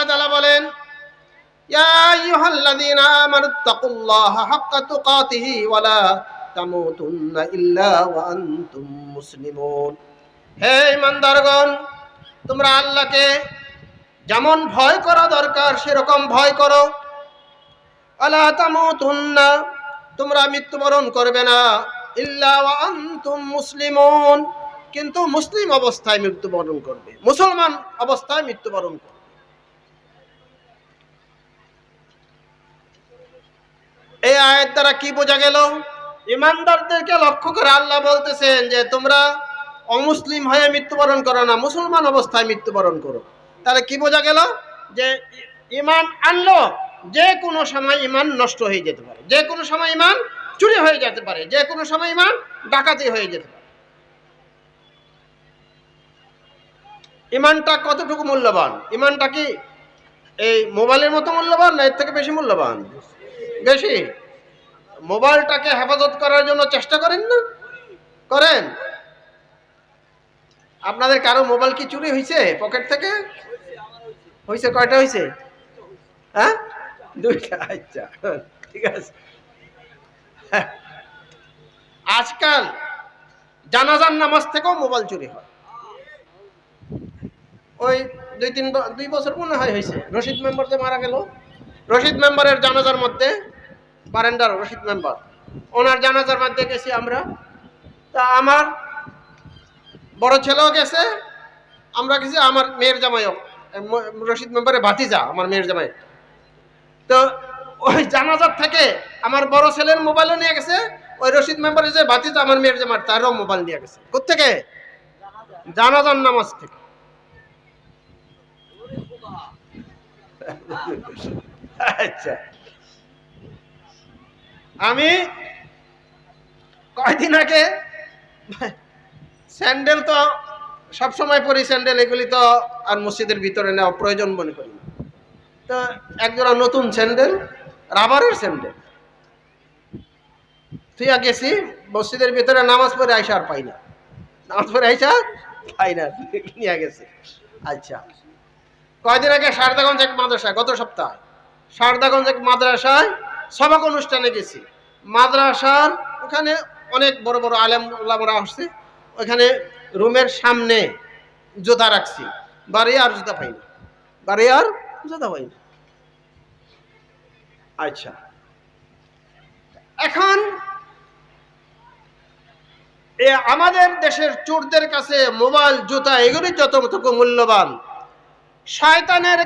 আল্লাহ তাআলা বলেন তোমরা আল্লাহকে যেমন ভয় করা দরকার, সেরকম ভয় করো। আলা তামুতুন্না তোমরা মৃত্যুবরণ করবে না। ইল্লা আনতুম মুসলিমুন কিন্তু মুসলিম অবস্থায় মৃত্যুবরণ করবে। মুসলমান অবস্থায় মৃত্যুবরণ করবে। এই আয়ের দ্বারা কি বোঝা গেল? ইমানদারদেরকে লক্ষ্য করে আল্লাহ বলতেছেন যে, তোমরা অমুসলিম হয়ে মৃত্যুবরণ করো না, মুসলমান অবস্থায় মৃত্যুবরণ করো। তাহলে কি বোঝা গেল? যে, ইমান আনলো, যে কোনো সময় ইমান নষ্ট হয়ে যেতে পারে। যে কোনো সময় ইমান চুরি হয়ে যেতে পারে। যে কোনো সময় ইমান ডাকাতি হয়ে যেতে পারে। ইমানটা কতটুকু মূল্যবান? ইমানটা কি এই মোবাইলের মতো মূল্যবান না এর থেকে বেশি মূল্যবান? বেশি? মোবাইলটাকে হেফাজত করার জন্য চেষ্টা করেন না? করেন? আপনাদের কারও মোবাইল কি চুরি হয়েছে পকেট থেকে? হয়েছে কয়টা হয়েছে হ্যাঁ? দুইটা আচ্ছা ঠিক আছে। আজকাল জানাজার নামাজ থেকেও মোবাইল চুরি হয়। ওই দুই তিন দুই বছর মনে হয় হয়েছে রশিদ মেম্বার যে মারা গেল, রশিদ মেম্বারের জানাজার মধ্যে বারেন্ডার রশিদ মেম্বার। ওনার জানাজার মধ্যে গেছি আমরা। তা আমার বড় ছেলেও গেছে, আমরা গেছি আমার মেয়ের জামাইও। রশিদ মেম্বারের ভাতিজা, আমার মেয়ের জামাই। তো ওই জানাজার থেকে আমার বড় ছেলের মোবাইলও নিয়ে গেছে, ওই রশিদ মেম্বারে যে ভাতিজা, আমার মেয়ের জামাই, তারও মোবাইল নিয়ে গেছে। কোথেকে জানাজার নামাজ থেকে। আচ্ছা। আমি কয়দিন আগে স্যান্ডেল তো সব সময় পরি স্যান্ডেল, এগুলি তো আর মসজিদের ভিতরে নেওয়া প্রয়োজন মনে করি না। তো একজোড়া নতুন স্যান্ডেল, রাবারের স্যান্ডেল। তুই গেছি, মসজিদের ভিতরে নামাজ পড়ে আইসা আর পাই না। নামাজ পড়ে আইসা পাই না, নিয়ে গেছে। আচ্ছা। কয়দিন আগে সারদাগঞ্জ এক মাদ্রাসা গত সপ্তাহ। সারদাগঞ্জ এক মাদ্রাসায় সবাক অনুষ্ঠানে গেছি। মাদ্রাসার ওখানে অনেক বড় বড় আলেম ওলামারা আসছে। ওখানে রুমের সামনে জুতা রাখছি। বাড়ি আর জুতা পাই না। বাড়ি আর জুতা পাই না। আচ্ছা। এখন এ আমাদের দেশের চোরদের কাছে মোবাইল, জুতা এগুলি যতটুকু মূল্যবান। শয়তানের